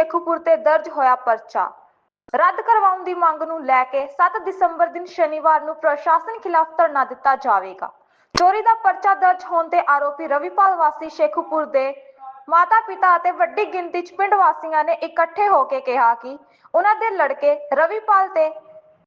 ਸ਼ੇਖੂਪੁਰ ਤੇ ਦਰਜ ਹੋਇਆ ਪਰਚਾ। ਰੱਦ ਕਰਵਾਉਣ ਦੀ ਮੰਗ ਨੂੰ ਲੈ ਕੇ 7 ਦਸੰਬਰ ਦਿਨ ਸ਼ਨੀਵਾਰ ਨੂੰ ਪ੍ਰਸ਼ਾਸਨ ਖਿਲਾਫ ਧਰਨਾ ਦਿੱਤਾ ਜਾਵੇਗਾ। ਚੋਰੀ ਦਾ ਪਰਚਾ ਦਰਜ ਹੋਣ ਤੇ ਆਰੋਪੀ ਰਵੀਪਾਲ ਵਾਸੀ ਸ਼ੇਖੂਪੁਰ ਦੇ ਮਾਤਾ ਪਿਤਾ ਅਤੇ ਵੱਡੀ ਗਿਣਤੀ 'ਚ ਪਿੰਡ ਵਾਸੀਆਂ ਨੇ ਇਕੱਠੇ ਹੋ ਕੇ ਕਿਹਾ ਕਿ ਉਹਨਾਂ ਦੇ ਲੜਕੇ ਰਵੀਪਾਲ ਤੇ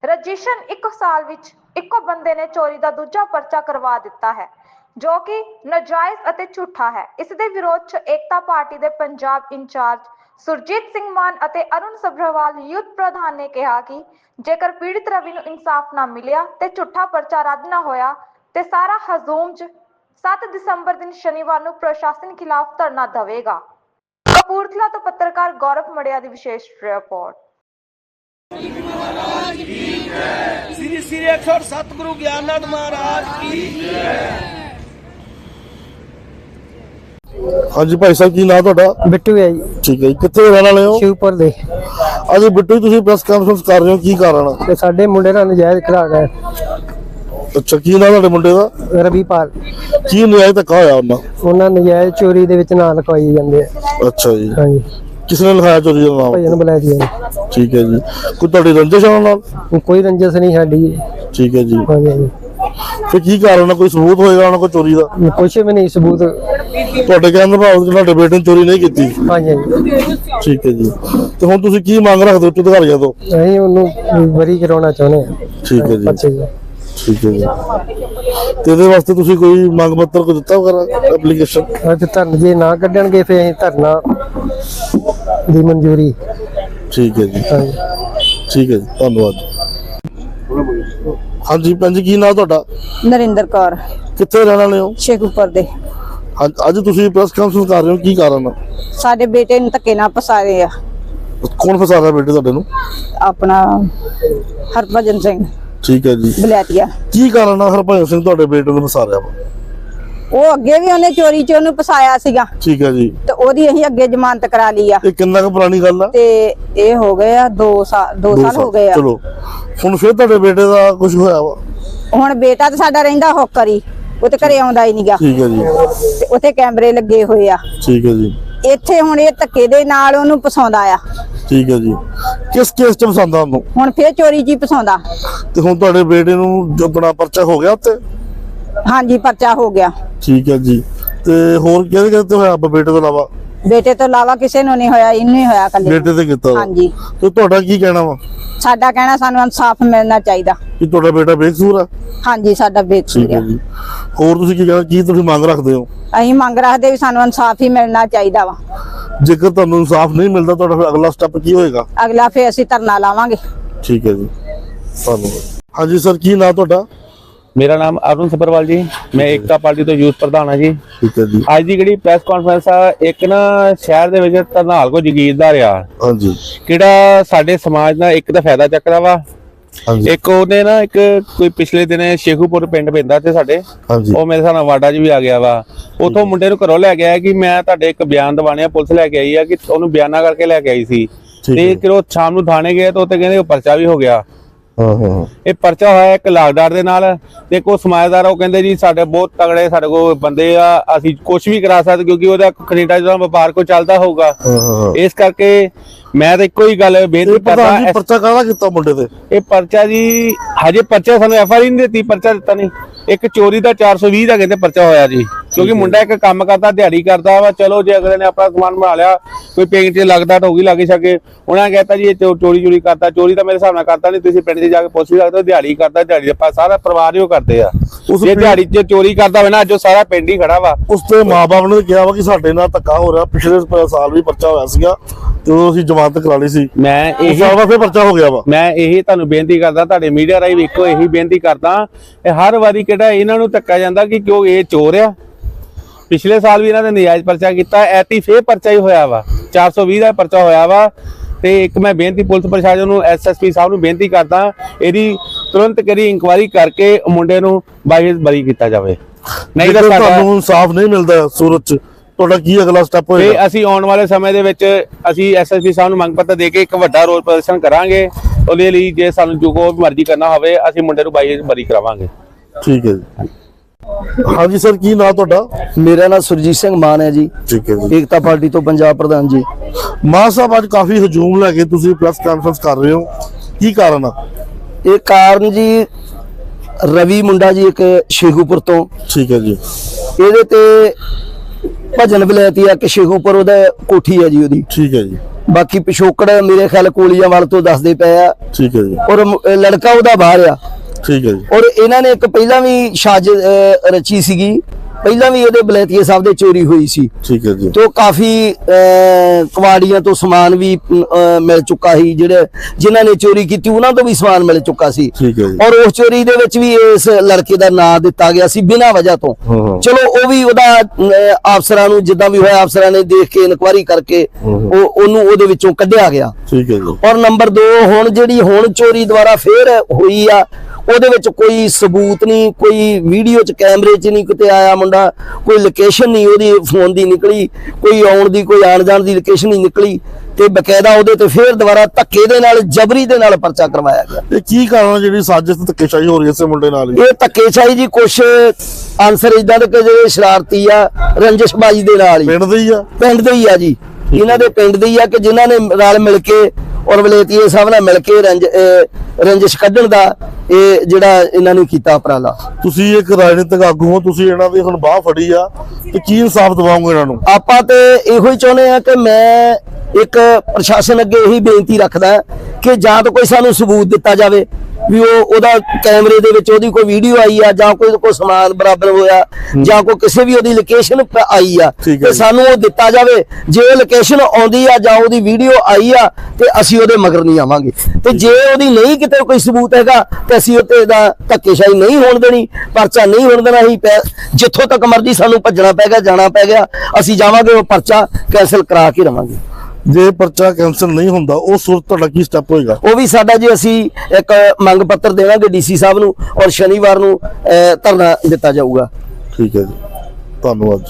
ਰਜਿਸ਼ਨ ਇੱਕ ਸਾਲ ਵਿੱਚ ਇੱਕੋ ਬੰਦੇ ਨੇ ਚੋਰੀ ਦਾ ਦੂਜਾ ਪਰਚਾ ਕਰਵਾ ਦਿੱਤਾ ਹੈ, ਜੋ ਕਿ ਨਾਜਾਇਜ਼ ਅਤੇ ਝੂਠਾ ਹੈ। ਇਸ ਦੇ ਵਿਰੋਧ 'ਚ ਏਕਤਾ ਪਾਰਟੀ ਦੇ ਪੰਜਾਬ ਇੰਚਾਰਜ ਸੁਰਜੀਤ ਸਿੰਘ ਮਾਨ ਅਤੇ ਅਰੁਣ ਸਭਰਵਾਲ ਯੂਥ ਪ੍ਰਧਾਨ ਨੇ ਕਿਹਾ ਕਿ ਜੇਕਰ ਪੀੜਿਤ ਰਵੀ ਨੂੰ ਇਨਸਾਫ ਨਾ ਮਿਲਿਆ ਤੇ ਝੂਠਾ ਪਰਚਾ ਰੱਦ ਨਾ ਹੋਇਆ ਤੇ ਸਾਰਾ ਹਜ਼ੂਮ 'ਚ 7 ਦਸੰਬਰ ਦਿਨ ਸ਼ਨੀਵਾਰ ਨੂੰ ਪ੍ਰਸ਼ਾਸਨ ਖਿਲਾਫ ਧਰਨਾ ਦੇਵੇਗਾ। ਕਪੂਰਥਲਾ ਤੋਂ ਪੱਤਰਕਾਰ ਗੌਰਵ ਮੜਿਆ ਦੀ ਵਿਸ਼ੇਸ਼ ਰਿਪੋਰਟ। ਸ੍ਰੀ ਸ੍ਰੀ 108 ਸਤਿਗੁਰੂ ਗਿਆਨਨਾਥ ਮਹਾਰਾਜ ਕੀ ਹਾਂਜੀ ਭਾਈ ਸਾਹਿਬ ਕੀ ਨਾਮ ਤੁਹਾਡਾ? ਬਿੱਟੂ ਹੈ ਜੀ। ਠੀਕ ਹੈ ਜੀ ਕਿੱਥੇ ਰਹਿਣ ਵਾਲੇ ਹੋ? ਸ਼ਿਵਪੁਰ ਦੇ। ਅੱਜ ਬਿੱਟੂ ਜੀ ਤੁਸੀਂ ਪ੍ਰੈਸ ਕਾਨਫਰੰਸ ਕਰ ਰਹੇ ਹੋ ਕੀ ਕਾਰਨ ਆ? ਤੇ ਸਾਡੇ ਮੁੰਡੇ ਦਾ ਨਜਾਇਜ਼ ਖੜਾ ਹੈ। ਅੱਛਾ ਕੀ ਨਾਮ ਤੁਹਾਡੇ ਮੁੰਡੇ ਦਾ? ਰਵੀਪਾਲ। ਕੀ ਨਿਆਇ ਧੱਕਾ ਹੋਇਆ ਉਹਨਾਂ? ਉਹਨਾਂ ਨਜਾਇਜ਼ ਚੋਰੀ ਦੇ ਵਿੱਚ ਨਾਂ ਲਿਖਵਾਈ ਜਾਂਦੇ ਆ। ਅੱਛਾ ਜੀ। ਹਾਂਜੀ। ਕਿਸ ਨੇ ਲਿਖਾਇਆ ਚੋਰੀ ਦਾ ਨਾਮ? ਭਜਨ ਬੁਲਾਇਆ ਜੀ ਠੀਕ ਹੈ ਜੀ। ਕੋਈ ਤੁਹਾਡੀ ਰੰਜਿਸ਼ ਆ ਉਹਨਾਂ ਨਾਲ? ਕੋਈ ਰੰਜਸ ਨਹੀਂ ਸਾਡੀ। ਠੀਕ ਹੈ ਜੀ। ਹਾਂਜੀ ਹਾਂਜੀ। ਫਿਰ ਕੀ ਕਾਰਨ ਆ? ਕੋਈ ਸਬੂਤ ਹੋਏਗਾ ਉਹਨਾਂ ਕੋਲ ਚੋਰੀ ਦਾ? ਕੁਛ ਵੀ ਨਹੀਂ ਸਬੂਤ। ਤੁਹਾਡੇ ਕਹਿਣ ਦਾ ਭਾਵ ਕਿ ਤੁਹਾਡੇ ਬੇਟੇ ਨੇ ਚੋਰੀ ਨਹੀਂ ਕੀਤੀ। ਹਾਂਜੀ ਹਾਂਜੀ। ਠੀਕ ਹੈ ਜੀ। ਤੇ ਹੁਣ ਤੁਸੀਂ ਕੀ ਮੰਗ ਰੱਖਦੇ ਹੋ ਉੱਚ ਅਧਿਕਾਰੀਆਂ ਤੋਂ? ਅਸੀਂ ਉਹਨੂੰ ਬਰੀ ਕਰਾਉਣਾ ਚਾਹੁੰਦੇ ਠੀਕ ਹੈ ਜੀ। ਠੀਕ ਹੈ ਜੀ। ਤੇ ਇਹਦੇ ਵਾਸਤੇ ਤੁਸੀਂ ਕੋਈ ਮੰਗ ਪੱਤਰ ਕੋ ਦਿੱਤਾ ਵਗੈਰਾ ਐਪਲੀਕੇਸ਼ਨ ਤੇ ਧਰਨ ਜੇ ਨਾ ਕੱਢਣਗੇ ਫਿਰ ਅਸੀਂ ਧਰਨਾ ਦੀ ਮਨਜ਼ੂਰੀ। ਠੀਕ ਹੈ ਜੀ। ਹਾਂਜੀ। ਠੀਕ ਹੈ ਜੀ। ਧੰਨਵਾਦ। ਹਾਂਜੀ ਭੈਣ ਜੀ ਕੀ ਨਾਮ ਤੁਹਾਡਾ? ਨਰਿੰਦਰ ਕੌਰ। ਕਿੱਥੇ ਰਹਿਣ ਵਾਲੇ ਹੋ? ਸ਼ੇਖੂਪੁਰ ਦੇ। ਅੱਜ ਅੱਜ ਤੁਸੀਂ ਪ੍ਰੈਸ ਕਾਨਫਰੰਸ ਕਰ ਰਹੇ ਹੋ ਕੀ ਕਾਰਨ ਆ? ਸਾਡੇ ਬੇਟੇ ਨੂੰ ਧੱਕੇ ਨਾਲ ਫਸਾਏ ਆ। ਕੌਣ ਫਸਾ ਰਿਹਾ ਬੇਟੇ ਤੁਹਾਡੇ ਨੂੰ? ਆਪਣਾ ਹਰਭਜਨ ਸਿੰਘ। ਠੀਕ ਹੈ ਜੀ। ਬਲੈਤੀਆ। ਕੀ ਕਾਰਨ ਆ ਹਰਭਜਨ ਸਿੰਘ ਤੁਹਾਡੇ ਬੇਟੇ ਨੂੰ ਫਸਾ ਰਿਹਾ ਵਾ? ਉਹ ਅੱਗੇ ਵੀ ਉਹਨੇ ਚੋਰੀ ਚ ਉਹਨੂੰ ਫਸਾਇਆ ਸੀਗਾ। ਠੀਕ ਹੈ ਜੀ। ਤੇ ਉਹਦੀ ਅਸੀਂ ਅੱਗੇ ਜ਼ਮਾਨਤ ਕਰਾ ਲਈ ਆ। ਇਹ ਕਿੰਨਾ ਕੁ ਪੁਰਾਣੀ ਗੱਲ ਆ? ਤੇ ਇਹ ਹੋ ਗਏ ਆ 2 ਸਾਲ 2 ਦੋ ਸਾਲ ਹੋ ਗਏ ਆ। ਚਲੋ। ਹੁਣ ਫਿਰ ਤੁਹਾਡੇ ਬੇਟੇ ਦਾ ਕੁਝ ਹੋਇਆ ਵਾ? ਹੁਣ ਬੇਟਾ ਤਾਂ ਸਾਡਾ ਰਹਿੰਦਾ ਹੋਕਰ ਹੀ। ਉਹ ਤੇ ਘਰੇ ਆਉਂਦਾ ਹੀ ਨਹੀਂਗਾ ਠੀਕ ਹੈ ਜੀ। ਤੇ ਉੱਥੇ ਕੈਮਰੇ ਲੱਗੇ ਹੋਏ ਆ। ਠੀਕ ਹੈ ਜੀ। ਇੱਥੇ ਹੁਣ ਇਹ ਧੱਕੇ ਦੇ ਨਾਲ ਉਹਨੂੰ ਫਸਾਉਂਦਾ ਆ। ਠੀਕ ਹੈ ਜੀ। ਕਿਸ ਕੇਸ ਚ ਫਸਾਉਂਦਾ ਉਹਨੂੰ? ਹੁਣ ਫੇਰ ਚੋਰੀ ਚ ਹੀ ਫਸਾਉਂਦਾ। ਤੇ ਹੁਣ ਤੁਹਾਡੇ ਬੇਟੇ ਨੂੰ ਜੋ ਬਣਾ ਪਰਚਾ ਹੋ ਗਿਆ ਉੱਤੇ? ਹਾਂਜੀ ਪਰਚਾ ਹੋ ਗਿਆ। ਠੀਕ ਹੈ ਜੀ। ਤੇ ਹੋਰ ਕਿਹਦੇ ਕਿਹਦੇ ਤੇ ਹੋਇਆ ਬੇਟੇ ਤੋਂ ਇਲਾਵਾ? ਬੇਟੇ ਤੋਂ ਇਲਾਵਾ ਕਿਸੇ ਨੂੰ ਨਹੀਂ ਹੋਇਆ ਇਹਨੂੰ ਹੀ ਹੋਇਆ ਕੱਲੇ ਬੇਟੇ ਤੇ ਕੀਤਾ। ਹਾਂਜੀ। ਤੇ ਤੁਹਾਡਾ ਕੀ ਕਹਿਣਾ ਵਾ? ਸਾਡਾ ਕਹਿਣਾ ਸਾਨੂੰ ਇਨਸਾਫ ਮਿਲਣਾ ਚਾਹੀਦਾ। ਕਿ ਤੁਹਾਡਾ ਬੇਟਾ ਬੇਕਸੂਰ ਆ? ਹਾਂਜੀ ਸਾਡਾ ਬੇਕਸੂਰ ਆ। ਹੋਰ ਤੁਸੀਂ ਕੀ ਕਹਿਣਾ ਕੀ ਤੁਸੀਂ ਮੰਗ ਰੱਖਦੇ ਹੋ? ਅਸੀਂ ਮੰਗ ਰੱਖਦੇ ਵੀ ਸਾਨੂੰ ਇਨਸਾਫ ਹੀ ਮਿਲਣਾ ਚਾਹੀਦਾ ਵਾ। ਜੇਕਰ ਤੁਹਾਨੂੰ ਇਨਸਾਫ ਨਹੀਂ ਮਿਲਦਾ ਤੁਹਾਡਾ ਫਿਰ ਅਗਲਾ ਸਟੈਪ ਕੀ ਹੋਏਗਾ? ਅਗਲਾ ਫੇਰ ਅਸੀਂ ਧਰਨਾ ਲਾਵਾਂਗੇ। ਠੀਕ ਹੈ ਜੀ। ਧੰਨਵਾਦ। ਹਾਂਜੀ ਸਰ ਕੀ ਨਾਮ ਤੁਹਾਡਾ? ਮੇਰਾ ਨਾਮ ਅਰੁਣ ਸਪਰਵਾਲ ਜੀ। ਮੈਂ ਏਕਤਾ ਪਾਰਟੀ ਤੋਂ ਯੂਥ ਪ੍ਰਧਾਨ ਹਾਂ ਜੀ। ਠੀਕ ਹੈ ਜੀ। ਅੱਜ ਦੀ ਜਿਹੜੀ ਪ੍ਰੈਸ ਕਾਨਫਰੰਸ ਆ ਇੱਕ ਨਾ ਸ਼ਹਿਰ ਦੇ ਵਿੱਚ ਧਰਨਾਲ ਕੋ ਜਗੀਰਦਾਰ ਆ ਹਾਂਜੀ। ਕਿਹੜਾ ਸਾਡੇ ਸਮਾਜ ਦਾ ਇੱਕ ਤਾਂ ਫਾਇਦਾ ਚੱਕਦਾ ਵਾ। ਇੱਕ ਉਹਨੇ ਨਾ ਇੱਕ ਕੋਈ ਪਿਛਲੇ ਦਿਨੇ ਸ਼ੇਖੂਪੁਰ ਪਿੰਡ ਪੈਂਦਾ ਤੇ ਸਾਡੇ। ਉਹ ਮੇਰੇ ਹਿਸਾਬ ਨਾਲ ਵਾਡਾ 'ਚ ਵੀ ਆ ਗਿਆ ਵਾ। ਉਥੋਂ ਮੁੰਡੇ ਨੂੰ ਘਰੋਂ ਲੈ ਕੇ ਆਇਆ ਕਿ ਮੈਂ ਤੁਹਾਡੇ ਇੱਕ ਬਿਆਨ ਦਵਾਣਿਆ ਪੁਲਿਸ ਲੈ ਕੇ ਆਈ ਆ ਕਿ ਉਹਨੂੰ ਬਿਆਨਾ ਕਰਕੇ ਲੈ ਕੇ ਆਈ ਸੀ। ਤੇ ਹੈ। ਕਿਰੋ ਸ਼ਾਮ ਨੂੰ ਥਾਣੇ ਗਏ ਤਾਂ ਉੱਥੇ ਕਹਿੰਦੇ ਉਹ ਪਰਚਾ ਵੀ ਹੋ ਗਿਆ। ਹਾਂ ਹਾਂ। ਇਹ ਪਰਚਾ ਹੋਇਆ ਇੱਕ ਲਾਗਡਾਰ ਦੇ ਨਾਲ ਤੇ ਕੋ ਸਮਾਜਦਾਰ ਉਹ ਕਹਿੰਦੇ ਜੀ ਸਾਡੇ ਬਹੁਤ ਤਗੜੇ ਸਾਡੇ ਕੋਲ ਬੰਦੇ ਆ ਅਸੀਂ ਕੁਝ ਵੀ ਕਰਾ ਸਕਦੇ ਕਿਉਂਕਿ ਉਹਦਾ ਕੈਨੇਡਾ ਦਾ ਵਪਾਰ ਕੋ ਚੱਲਦਾ ਹੋਊਗਾ। ਇਸ ਕਰਕੇ ਮੈਂ ਤਾਂ ਇੱਕੋ ਹੀ ਗੱਲ ਬੇਨਤੀ ਇਹ ਕਰਦਾ ਪਰਚਾ ਕਾਹਦਾ ਕੀਤਾ ਮੁੰਡੇ ਤੇ? ਇਹ ਪਰਚਾ ਜੀ ਹਜੇ ਪਰਚਾ ਸਾਨੂੰ ਐਫ ਆਰ ਨਹੀਂ ਦਿੱਤੀ ਪਰਚਾ ਦਿੱਤਾ ਨਹੀਂ। ਇੱਕ ਚੋਰੀ ਦਾ 420 ਦਾ ਕਹਿੰਦੇ ਪਰਚਾ ਹੋਇਆ ਜੀ। ਕਿਉਂਕਿ ਮੁੰਡਾ ਇੱਕ ਕੰਮ ਕਰਦਾ ਦਿਹਾੜੀ ਕਰਦਾ ਵਾ ਚਲੋ ਜੇ ਅਗਲੇ ਨੇ ਆਪਣਾ ਸਮਾਨ ਬਣਾ ਲਿਆ ਕੋਈ ਪੇਂਟ 'ਚ ਲੱਗਦਾ ਤਾਂ ਹੋ ਗਈ ਲੱਗੇ ਛਕੇ ਉਹਨਾਂ ਨੇ ਕਹਿਤਾ ਜੀ ਇਹ ਚੋਰੀ ਚੋਰੀ ਕਰਦਾ ਚੋਰੀ ਤਾਂ ਮੇਰੇ ਹਿਸਾਬ ਨਾਲ ਕਰਦਾ ਨਹੀਂ ਤੁਸੀਂ ਪਿੰਡ 'ਚ ਜਾ ਕੇ ਪੁੱਛ ਵੀ ਸਕਦੇ ਹੋ ਦਿਹਾੜੀ ਕਰਦਾ ਦਿਹਾੜੀ ਦਾ ਸਾਰਾ ਪਰਿਵਾਰ ਹੀ ਉਹ ਕਰਦੇ ਆ। ਜੇ ਦਿਹਾੜੀ 'ਚ ਚੋਰੀ ਕਰਦਾ ਹੋਵੇ ਨਾ ਅੱਜ ਉਹ ਸਾਰਾ ਪਿੰਡ ਹੀ ਖੜਾ ਵਾ। ਉਸ ਤੇ ਮਾਪੇ ਨੇ ਕਿਹਾ ਵਾ ਕਿ ਸਾਡੇ ਨਾਲ ਧੱਕਾ ਹੋ ਰਿਹਾ ਪਿਛਲੇ ਸਾਲ ਵੀ ਪਰਚਾ ਹੋਇਆ ਸੀਗਾ ਤੇ ਉਦੋਂ ਅਸੀਂ ਜ਼ਮਾਨਤ ਕਰਾ ਲਈ ਸੀ। ਮੈਂ ਇਹੀ ਸਾਲ ਵਾ ਫਿਰ ਪਰਚਾ ਹੋ ਗਿਆ ਵਾ। ਮੈਂ ਇਹੀ ਤੁਹਾਨੂੰ ਬੇਨਤੀ ਕਰਦਾ ਤੁਹਾਡੇ ਮੀਡੀਆ ਰਾਹੀਂ ਵੀ ਇੱਕੋ ਇਹੀ ਬੇਨਤੀ ਕਰਦਾ ਇਹ ਹਰ ਵਾਰੀ ਕਿਹੜਾ ਇਹਨਾਂ ਨੂੰ ਧੱਕਾ ਜਾਂਦਾ ਕਿ ਕਿਉਂ ਇਹ ਚੋਰ ਆ? ਪਿਛਲੇ ਸਾਲ ਵੀ ਇਹਨਾਂ ਨੇ ਨਜਾਇਜ਼ ਪਰਚਾ ਕੀਤਾ ਐਤੀ ਫੇਰ ਪਰਚਾ ਹੀ ਹੋਇਆ ਵਾ। 420 ਦਾ ਪਰਚਾ ਹੋਇਆ ਵਾ ਤੇ ਇੱਕ ਮੈਂ ਬੇਨਤੀ ਪੁਲਿਸ ਪ੍ਰਸ਼ਾਸਨ ਨੂੰ ਐਸਐਸਪੀ ਸਾਹਿਬ ਨੂੰ ਬੇਨਤੀ ਕਰਦਾ ਇਹਦੀ ਤੁਰੰਤ ਕਰੀ ਇਨਕੁਆਇਰੀ ਕਰਕੇ ਮੁੰਡੇ ਨੂੰ ਬਾਈ ਬਰੀ ਕੀਤਾ ਜਾਵੇ। ਨਹੀਂ ਤਾਂ ਤੁਹਾਨੂੰ ਇਨਸਾਫ ਨਹੀਂ ਮਿਲਦਾ ਸੂਰਤ ਚ ਤੁਹਾਡਾ ਕੀ ਅਗਲਾ ਸਟੈਪ ਤੇ ਹੋਏਗਾ? ਅਸੀਂ ਆਉਣ ਵਾਲੇ ਸਮੇਂ ਦੇ ਵਿੱਚ ਅਸੀਂ ਐਸਐਸਪੀ ਸਾਹਿਬ ਨੂੰ ਮੰਗ ਪੱਤਰ ਦੇ ਕੇ ਇੱਕ ਵੱਡਾ ਰੋਲ ਪ੍ਰਦਰਸ਼ਨ ਕਰਾਂਗੇ। ਉਹਦੇ ਲਈ ਜੇ ਸਾਨੂੰ ਜੋ ਕੋ ਮਰਜ਼ੀ ਕਰਨਾ ਹੋਵੇ ਅਸੀਂ ਮੁੰਡੇ ਨੂੰ ਬਾਈ ਬਰੀ ਕਰਾਵਾਂਗੇ। ਠੀਕ ਹੈ ਜੀ। ਹਾਂਜੀ ਸਰ ਕੀ ਨਾਂ ਤੁਹਾਡਾ? ਮੇਰਾ ਨਾਮ ਸੁਰਜੀਤ ਸਿੰਘ ਮਾਨ ਹੈ ਜੀ। ਠੀਕ ਹੈ ਜੀ। ਏਕਤਾ ਪਾਰਟੀ ਤੋਂ ਪੰਜਾਬ ਪ੍ਰਧਾਨ ਜੀ। ਮਾਨ ਸਾਹਿਬ ਅੱਜ ਕਾਫੀ ਹਜੂਮ ਲੈ ਕੇ ਤੁਸੀਂ ਪ੍ਰੈਸ ਕਾਨਫਰੰਸ ਕਰ ਰਹੇ ਹੋ। ਕੀ ਕਾਰਨ ਆ? ਇਹ ਕਾਰਨ ਜੀ ਰਵੀ ਮੁੰਡਾ ਜੀ ਇੱਕ ਸ਼ੇਖੂਪੁਰ ਤੋਂ। ਠੀਕ ਹੈ ਜੀ। ਇਹਦੇ ਤੇ ਭਜਨ ਵਿਲਾਇਤੀ ਆ ਕਿ ਸ਼ੇਖੂਪੁਰ ਉਹਦਾ ਕੋਠੀ ਹੈ ਜੀ ਉਹਦੀ। ਠੀਕ ਹੈ ਜੀ। ਬਾਕੀ ਪਿਛੋਕੜ ਮੇਰੇ ਖਿਆਲ ਕੋਲੀਆਂ ਵਾਲ ਤੋਂ ਦੱਸਦੇ ਪਏ ਆ। ਠੀਕ ਹੈ ਜੀ। ਔਰ ਲੜਕਾ ਉਹਦਾ ਬਾਹਰ ਆ। ਠੀਕ ਹੈ ਜੀ। ਔਰ ਇਹਨਾਂ ਨੇ ਇੱਕ ਪਹਿਲਾਂ ਵੀ ਸਾਜ਼ ਰਚੀ ਸੀਗੀ। ਪਹਿਲਾਂ ਵੀ ਇਹਦੇ ਬਲੈਤੀਏ ਸਾਹਿਬ ਦੇ ਚੋਰੀ ਹੋਈ ਸੀ। ਠੀਕ ਹੈ ਜੀ। ਤੋਂ ਕਾਫੀ ਕਵਾੜੀਆਂ ਤੋਂ ਸਮਾਨ ਵੀ ਮਿਲ ਚੁੱਕਾ ਸੀ। ਜਿਹੜੇ ਜਿਨ੍ਹਾਂ ਨੇ ਚੋਰੀ ਕੀਤੀ ਉਹਨਾਂ ਤੋਂ ਵੀ ਸਮਾਨ ਮਿਲ ਚੁੱਕਾ ਸੀ। ਠੀਕ ਹੈ ਜੀ। ਔਰ ਉਸ ਚੋਰੀ ਦੇ ਵਿੱਚ ਵੀ ਇਸ ਲੜਕੇ ਦਾ ਨਾਂ ਦਿੱਤਾ ਗਿਆ ਸੀ ਬਿਨਾਂ ਵਜ੍ਹਾ ਤੋਂ। ਚਲੋ ਉਹ ਵੀ ਉਹਦਾ ਅਫਸਰਾਂ ਨੂੰ ਜਿੱਦਾਂ ਵੀ ਹੋਇਆ ਅਫਸਰਾਂ ਨੇ ਦੇਖ ਕੇ ਇਨਕੁਆਰੀ ਕਰਕੇ ਉਹ ਉਹਨੂੰ ਉਹਦੇ ਵਿੱਚੋਂ ਕੱਢਿਆ ਗਿਆ। ਠੀਕ ਹੈ ਜੀ। ਔਰ ਨੰਬਰ 2 ਹੁਣ ਜਿਹੜੀ ਹੁਣ ਚੋਰੀ ਦੁਆਰਾ ਫੇਰ ਹੋਈ ਆ ਉਹਦੇ ਵਿੱਚ ਕੋਈ ਸਬੂਤ ਨਹੀਂ ਕੋਈ ਵੀਡੀਓ ਚ ਕੈਮਰੇ ਚ ਨਹੀਂ ਕਿਤੇ ਆਇਆ ਮੁੰਡਾ ਕੋਈ ਲੋਕੇਸ਼ਨ ਨਹੀਂ ਉਹਦੀ ਫੋਨ ਦੀ ਨਿਕਲੀ ਕੋਈ ਆਉਣ ਦੀ ਕੋਈ ਆਣ ਜਾਣ ਦੀ ਲੋਕੇਸ਼ਨ ਨਹੀਂ ਨਿਕਲੀ ਤੇ ਬਕਾਇਦਾ ਉਹਦੇ ਤੇ ਫੇਰ ਦੁਬਾਰਾ ਧੱਕੇ ਦੇ ਨਾਲ ਜਬਰੀ ਦੇ ਨਾਲ ਪਰਚਾ ਕਰਵਾਇਆ ਗਿਆ। ਇਹ ਕੀ ਕਾਰਨ ਜਿਹੜੀ ਸਾਜ਼ਿਸ਼ ਤੇ ਧੱਕੇਸ਼ਾਹੀ ਹੋ ਰਹੀ ਇਸੇ ਮੁੰਡੇ ਨਾਲ ਇਹ ਧੱਕੇਸ਼ਾਹੀ ਜੀ ਕੁਛ ਆਨਸਰ ਇਦਾਂ ਦੇ ਕਿ ਜਿਹੜੇ ਸ਼ਰਾਰਤੀ ਆ ਰੰਜਿਸ਼ਬਾਜੀ ਦੇ ਨਾਲ ਹੀ। ਪਿੰਡ ਦੇ ਹੀ ਆ? ਪਿੰਡ ਦੇ ਹੀ ਆ ਜੀ। ਇਹਨਾਂ ਦੇ ਪਿੰਡ ਦੇ ਹੀ ਆ ਕਿ ਜਿਨ੍ਹਾਂ ਨੇ ਰਲ ਮਿਲ ਕੇ ਔਰ ਵਲੇਤੀਏ ਸਾਹਿਬ ਨਾਲ ਮਿਲ ਕੇ ਰੰਜਿਸ਼ ਕੱਢਣ ਦਾ ਇਹ ਜਿਹੜਾ ਇਹਨਾਂ ਨੇ ਕੀਤਾ ਉਪਰਾਲਾ। ਤੁਸੀਂ ਇੱਕ ਰਾਜਨੀਤਿਕ ਆਗੂ ਹੋ ਤੁਸੀਂ ਇਹਨਾਂ ਦੀ ਹੁਣ ਬਾਹ ਫੜੀ ਆ ਤੇ ਕੀ ਇਨਸਾਫ ਦਿਵਾਓਗੇ ਇਹਨਾਂ ਨੂੰ? ਆਪਾਂ ਤੇ ਇਹੋ ਹੀ ਚਾਹੁੰਦੇ ਆ ਕਿ ਮੈਂ ਇੱਕ ਪ੍ਰਸ਼ਾਸਨ ਅੱਗੇ ਇਹੀ ਬੇਨਤੀ ਰੱਖਦਾ ਕਿ ਜਾਂ ਤਾਂ ਕੋਈ ਸਾਨੂੰ ਸਬੂਤ ਦਿੱਤਾ ਜਾਵੇ ਵੀ ਉਹ ਉਹਦਾ ਕੈਮਰੇ ਦੇ ਵਿੱਚ ਉਹਦੀ ਕੋਈ ਵੀਡੀਓ ਆਈ ਆ ਜਾਂ ਕੋਈ ਕੋਈ ਸਮਾਨ ਬਰਾਬਰ ਹੋਇਆ ਜਾਂ ਕੋਈ ਕਿਸੇ ਵੀ ਉਹਦੀ ਲੋਕੇਸ਼ਨ ਆਈ ਆ ਹੈ ਤੇ। ਸਾਨੂੰ ਉਹ ਦਿੱਤਾ ਜਾਵੇ। ਜੇ ਉਹ ਲੋਕੇਸ਼ਨ ਆਉਂਦੀ ਆ ਜਾਂ ਉਹਦੀ ਵੀਡੀਓ ਆਈ ਆ ਤੇ ਅਸੀਂ ਉਹਦੇ ਮਗਰ ਨਹੀਂ ਆਵਾਂਗੇ। ਤੇ ਜੇ ਉਹਦੀ ਨਹੀਂ ਕਿਤੇ ਕੋਈ ਸਬੂਤ ਹੈਗਾ ਤੇ ਅਸੀਂ ਉੱਤੇ ਦਾ ਧੱਕੇਸ਼ਾਹੀ ਨਹੀਂ ਹੋਣ ਦੇਣੀ ਪਰਚਾ ਨਹੀਂ ਹੋਣ ਦੇਣਾ ਪੈ- ਜਿੱਥੋਂ ਤੱਕ ਮਰਜ਼ੀ ਸਾਨੂੰ ਭੱਜਣਾ ਪੈ ਗਿਆ ਜਾਣਾ ਪੈ ਗਿਆ ਅਸੀਂ ਜਾਵਾਂਗੇ ਉਹ ਪਰਚਾ ਕੈਨਸਲ ਕਰਾ ਕੇ ਰਵਾਂਗੇ। ਜੇ ਪਰਚਾ ਕੈਂਸਲ ਨਹੀਂ ਹੁੰਦਾ ਉਹ ਸੁਰਤ ਤੁਹਾਡਾ ਕੀ ਸਟੈਪ ਹੋਏਗਾ? ਉਹ ਵੀ ਸਾਡਾ ਜੀ ਅਸੀਂ ਇੱਕ ਮੰਗ ਪੱਤਰ ਦੇਵਾਂਗੇ ਡੀਸੀ ਸਾਹਿਬ ਨੂੰ ਔਰ ਸ਼ਨੀਵਾਰ ਨੂੰ ਧਰਨਾ ਦਿੱਤਾ ਜਾਊਗਾ। ਠੀਕ ਹੈ ਜੀ। ਧੰਨਵਾਦ